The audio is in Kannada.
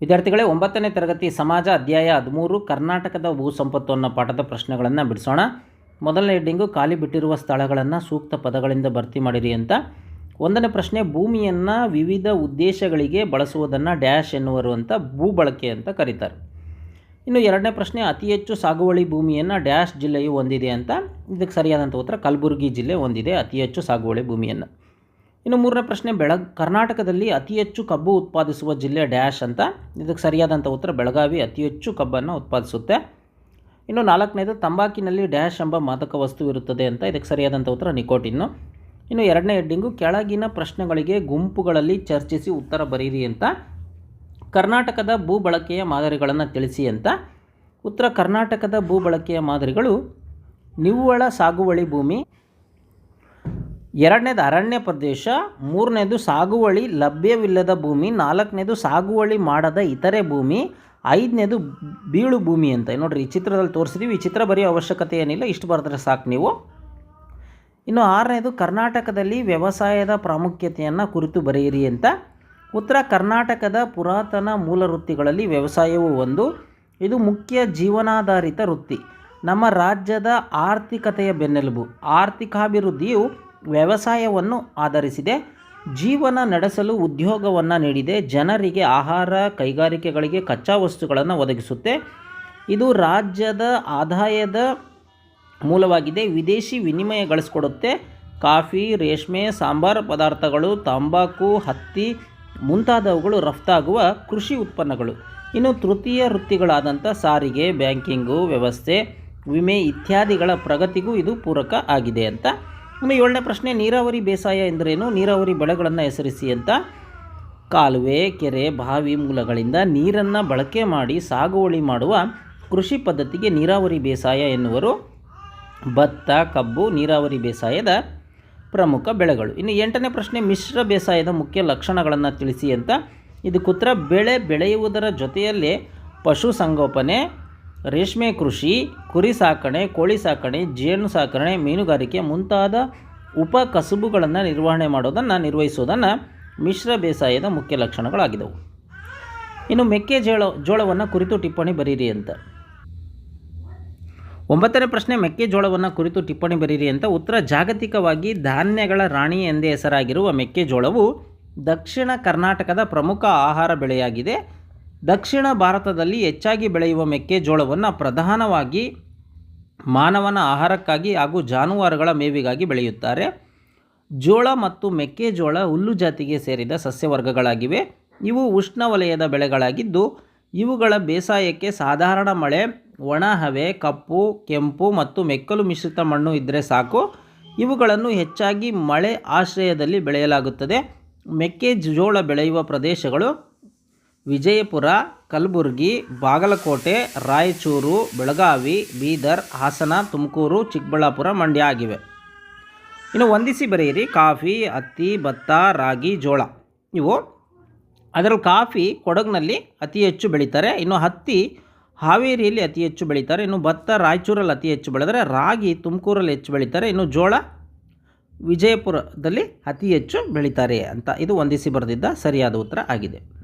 ವಿದ್ಯಾರ್ಥಿಗಳೇ, ಒಂಬತ್ತನೇ ತರಗತಿ ಸಮಾಜ ಅಧ್ಯಾಯ ಹದಿಮೂರು, ಕರ್ನಾಟಕದ ಭೂ ಸಂಪತ್ತು ಅನ್ನೋ ಪಾಠದ ಪ್ರಶ್ನೆಗಳನ್ನು ಬಿಡಿಸೋಣ. ಮೊದಲನೇ ಹೆಡ್ಡಿಂಗು, ಖಾಲಿ ಬಿಟ್ಟಿರುವ ಸ್ಥಳಗಳನ್ನು ಸೂಕ್ತ ಪದಗಳಿಂದ ಭರ್ತಿ ಮಾಡಿರಿ ಅಂತ. ಒಂದನೇ ಪ್ರಶ್ನೆ, ಭೂಮಿಯನ್ನು ವಿವಿಧ ಉದ್ದೇಶಗಳಿಗೆ ಬಳಸುವುದನ್ನು ಡ್ಯಾಶ್ ಎನ್ನುವರು ಅಂತ ಭೂ ಬಳಕೆ ಅಂತ ಕರೀತಾರೆ. ಇನ್ನು ಎರಡನೇ ಪ್ರಶ್ನೆ, ಅತಿ ಹೆಚ್ಚು ಸಾಗುವಳಿ ಭೂಮಿಯನ್ನು ಡ್ಯಾಶ್ ಜಿಲ್ಲೆಯು ಹೊಂದಿದೆ ಅಂತ. ಇದಕ್ಕೆ ಸರಿಯಾದಂಥ ಉತ್ತರ, ಕಲಬುರಗಿ ಜಿಲ್ಲೆ ಹೊಂದಿದೆ ಅತಿ ಹೆಚ್ಚು ಸಾಗುವಳಿ ಭೂಮಿಯನ್ನು. ಇನ್ನು ಮೂರನೇ ಪ್ರಶ್ನೆ, ಬೆಳಗ್, ಕರ್ನಾಟಕದಲ್ಲಿ ಅತಿ ಹೆಚ್ಚು ಕಬ್ಬು ಉತ್ಪಾದಿಸುವ ಜಿಲ್ಲೆ ಡ್ಯಾಶ್ ಅಂತ. ಇದಕ್ಕೆ ಸರಿಯಾದಂಥ ಉತ್ತರ ಬೆಳಗಾವಿ ಅತಿ ಹೆಚ್ಚು ಕಬ್ಬನ್ನು ಉತ್ಪಾದಿಸುತ್ತೆ. ಇನ್ನು ನಾಲ್ಕನೇದು, ತಂಬಾಕಿನಲ್ಲಿ ಡ್ಯಾಶ್ ಎಂಬ ಮಾದಕ ವಸ್ತು ಇರುತ್ತದೆ ಅಂತ. ಇದಕ್ಕೆ ಸರಿಯಾದಂಥ ಉತ್ತರ ನಿಕೋಟಿನ್ನು ಇನ್ನು ಎರಡನೇ ಹೆಡ್ಡಿಂಗು, ಕೆಳಗಿನ ಪ್ರಶ್ನೆಗಳಿಗೆ ಗುಂಪುಗಳಲ್ಲಿ ಚರ್ಚಿಸಿ ಉತ್ತರ ಬರೀರಿ ಅಂತ. ಕರ್ನಾಟಕದ ಭೂ ಬಳಕೆಯ ಮಾದರಿಗಳನ್ನು ತಿಳಿಸಿ ಅಂತ. ಉತ್ತರ ಕರ್ನಾಟಕದ ಭೂ ಬಳಕೆಯ ಮಾದರಿಗಳು, ನಿವ್ವಳ ಸಾಗುವಳಿ ಭೂಮಿ ಎರಡನೇದು ಅರಣ್ಯ ಪ್ರದೇಶ, ಮೂರನೇದು ಸಾಗುವಳಿ ಲಭ್ಯವಿಲ್ಲದ ಭೂಮಿ, ನಾಲ್ಕನೇದು ಸಾಗುವಳಿ ಮಾಡದ ಇತರೆ ಭೂಮಿ, ಐದನೇದು ಬೀಳು ಭೂಮಿ ಅಂತ. ನೋಡಿರಿ ಈ ಚಿತ್ರದಲ್ಲಿ ತೋರಿಸಿದ್ದೀವಿ ಈ ಚಿತ್ರ ಬರೆಯೋ ಅವಶ್ಯಕತೆ ಏನಿಲ್ಲ, ಇಷ್ಟು ಬರೆದ್ರೆ ಸಾಕು ನೀವು. ಇನ್ನು ಆರನೇದು ಕರ್ನಾಟಕದಲ್ಲಿ ವ್ಯವಸಾಯದ ಪ್ರಾಮುಖ್ಯತೆಯನ್ನು ಕುರಿತು ಬರೆಯಿರಿ ಅಂತ. ಉತ್ತರ ಕರ್ನಾಟಕದ ಪುರಾತನ ಮೂಲ ವೃತ್ತಿಗಳಲ್ಲಿ ವ್ಯವಸಾಯವು ಒಂದು. ಇದು ಮುಖ್ಯ ಜೀವನಾಧಾರಿತ ವೃತ್ತಿ. ನಮ್ಮ ರಾಜ್ಯದ ಆರ್ಥಿಕತೆಯ ಬೆನ್ನೆಲುಬು. ಆರ್ಥಿಕಾಭಿವೃದ್ಧಿಯು ವ್ಯವಸಾಯವನ್ನು ಆಧರಿಸಿದೆ. ಜೀವನ ನಡೆಸಲು ಉದ್ಯೋಗವನ್ನು ನೀಡಿದೆ. ಜನರಿಗೆ ಆಹಾರ, ಕೈಗಾರಿಕೆಗಳಿಗೆ ಕಚ್ಚಾ ವಸ್ತುಗಳನ್ನು ಒದಗಿಸುತ್ತೆ. ಇದು ರಾಜ್ಯದ ಆದಾಯದ ಮೂಲವಾಗಿದೆ. ವಿದೇಶಿ ವಿನಿಮಯ ಗಳಿಸ್ಕೊಡುತ್ತೆ. ಕಾಫಿ, ರೇಷ್ಮೆ, ಸಾಂಬಾರು ಪದಾರ್ಥಗಳು, ತಂಬಾಕು, ಹತ್ತಿ ಮುಂತಾದವುಗಳು ರಫ್ತಾಗುವ ಕೃಷಿ ಉತ್ಪನ್ನಗಳು. ಇನ್ನು ತೃತೀಯ ವೃತ್ತಿಗಳಾದಂಥ ಸಾರಿಗೆ, ಬ್ಯಾಂಕಿಂಗು, ವ್ಯವಸ್ಥೆ, ವಿಮೆ ಇತ್ಯಾದಿಗಳ ಪ್ರಗತಿಗೂ ಇದು ಪೂರಕ ಆಗಿದೆ ಅಂತ ಇನ್ನು ಏಳನೇ ಪ್ರಶ್ನೆ, ನೀರಾವರಿ ಬೇಸಾಯ ಎಂದರೇನು? ನೀರಾವರಿ ಬೆಳೆಗಳನ್ನು ಹೆಸರಿಸಿ ಅಂತ. ಕಾಲುವೆ, ಕೆರೆ, ಬಾವಿ ಮೂಲಗಳಿಂದ ನೀರನ್ನು ಬಳಕೆ ಮಾಡಿ ಸಾಗುವಳಿ ಮಾಡುವ ಕೃಷಿ ಪದ್ಧತಿಗೆ ನೀರಾವರಿ ಬೇಸಾಯ ಎನ್ನುವರು. ಭತ್ತ, ಕಬ್ಬು, ನೀರಾವರಿ ಬೇಸಾಯದ ಪ್ರಮುಖ ಬೆಳೆಗಳು. ಇನ್ನು ಎಂಟನೇ ಪ್ರಶ್ನೆ, ಮಿಶ್ರ ಬೇಸಾಯದ ಮುಖ್ಯ ಲಕ್ಷಣಗಳನ್ನು ತಿಳಿಸಿ ಅಂತ. ಇದಕ್ಕುತ್ತರ ಬೆಳೆ ಬೆಳೆಯುವುದರ ಜೊತೆಯಲ್ಲೇ ಪಶು ಸಂಗೋಪನೆ ರೇಷ್ಮೆ ಕೃಷಿ, ಕುರಿ ಸಾಕಣೆ, ಕೋಳಿ ಸಾಕಣೆ, ಜೇನು ಸಾಕಣೆ, ಮೀನುಗಾರಿಕೆ ಮುಂತಾದ ಉಪ ಕಸುಬುಗಳನ್ನು ನಿರ್ವಹಣೆ ಮಾಡೋದನ್ನು ನಿರ್ವಹಿಸುವುದನ್ನು ಮಿಶ್ರ ಬೇಸಾಯದ ಮುಖ್ಯ ಲಕ್ಷಣಗಳಾಗಿದ್ದವು ಇನ್ನು ಮೆಕ್ಕೆಜೋಳ, ಜೋಳವನ್ನು ಕುರಿತು ಟಿಪ್ಪಣಿ ಬರೀರಿ ಅಂತ. ಒಂಬತ್ತನೇ ಪ್ರಶ್ನೆ, ಮೆಕ್ಕೆಜೋಳವನ್ನು ಕುರಿತು ಟಿಪ್ಪಣಿ ಬರೀರಿ ಅಂತ. ಉತ್ತರ, ಜಾಗತಿಕವಾಗಿ ಧಾನ್ಯಗಳ ರಾಣಿ ಎಂದೇ ಹೆಸರಾಗಿರುವ ಮೆಕ್ಕೆಜೋಳವು ದಕ್ಷಿಣ ಕರ್ನಾಟಕದ ಪ್ರಮುಖ ಆಹಾರ ಬೆಳೆಯಾಗಿದೆ. ದಕ್ಷಿಣ ಭಾರತದಲ್ಲಿ ಹೆಚ್ಚಾಗಿ ಬೆಳೆಯುವ ಮೆಕ್ಕೆಜೋಳವನ್ನು ಪ್ರಧಾನವಾಗಿ ಮಾನವನ ಆಹಾರಕ್ಕಾಗಿ ಹಾಗೂ ಜಾನುವಾರುಗಳ ಮೇವಿಗಾಗಿ ಬೆಳೆಯುತ್ತಾರೆ. ಜೋಳ ಮತ್ತು ಮೆಕ್ಕೆಜೋಳ ಹುಲ್ಲು ಜಾತಿಗೆ ಸೇರಿದ ಸಸ್ಯವರ್ಗಗಳಾಗಿವೆ. ಇವು ಉಷ್ಣವಲಯದ ಬೆಳೆಗಳಾಗಿದ್ದು, ಇವುಗಳ ಬೇಸಾಯಕ್ಕೆ ಸಾಧಾರಣ ಮಳೆ, ಒಣ ಹವೆ, ಕಪ್ಪು, ಕೆಂಪು ಮತ್ತು ಮೆಕ್ಕಲು ಮಿಶ್ರಿತ ಮಣ್ಣು ಇದ್ದರೆ ಸಾಕು. ಇವುಗಳನ್ನು ಹೆಚ್ಚಾಗಿ ಮಳೆ ಆಶ್ರಯದಲ್ಲಿ ಬೆಳೆಯಲಾಗುತ್ತದೆ. ಮೆಕ್ಕೆಜೋಳ ಬೆಳೆಯುವ ಪ್ರದೇಶಗಳು ವಿಜಯಪುರ, ಕಲಬುರಗಿ, ಬಾಗಲಕೋಟೆ, ರಾಯಚೂರು, ಬೆಳಗಾವಿ, ಬೀದರ್, ಹಾಸನ, ತುಮಕೂರು, ಚಿಕ್ಕಬಳ್ಳಾಪುರ ಮಂಡ್ಯ ಆಗಿವೆ. ಇನ್ನು ಹೊಂದಿಸಿ ಬರೆಯಿರಿ. ಕಾಫಿ ಹತ್ತಿ ಭತ್ತ, ರಾಗಿ, ಜೋಳ. ಇವು ಅದರಲ್ಲಿ ಕಾಫಿ ಕೊಡಗಿನಲ್ಲಿ ಅತಿ ಹೆಚ್ಚು ಬೆಳೀತಾರೆ. ಇನ್ನು ಹತ್ತಿ ಹಾವೇರಿಯಲ್ಲಿ ಅತಿ ಹೆಚ್ಚು ಬೆಳೀತಾರೆ. ಇನ್ನು ಭತ್ತ ರಾಯಚೂರಲ್ಲಿ ಅತಿ ಹೆಚ್ಚು ಬೆಳೆದರೆ ರಾಗಿ ತುಮಕೂರಲ್ಲಿ ಹೆಚ್ಚು ಬೆಳೀತಾರೆ. ಇನ್ನು ಜೋಳ ವಿಜಯಪುರದಲ್ಲಿ ಅತಿ ಹೆಚ್ಚು ಬೆಳೀತಾರೆ ಅಂತ ಇದು ಹೊಂದಿಸಿ ಬರೆದಿದ್ದ ಸರಿಯಾದ ಉತ್ತರ ಆಗಿದೆ.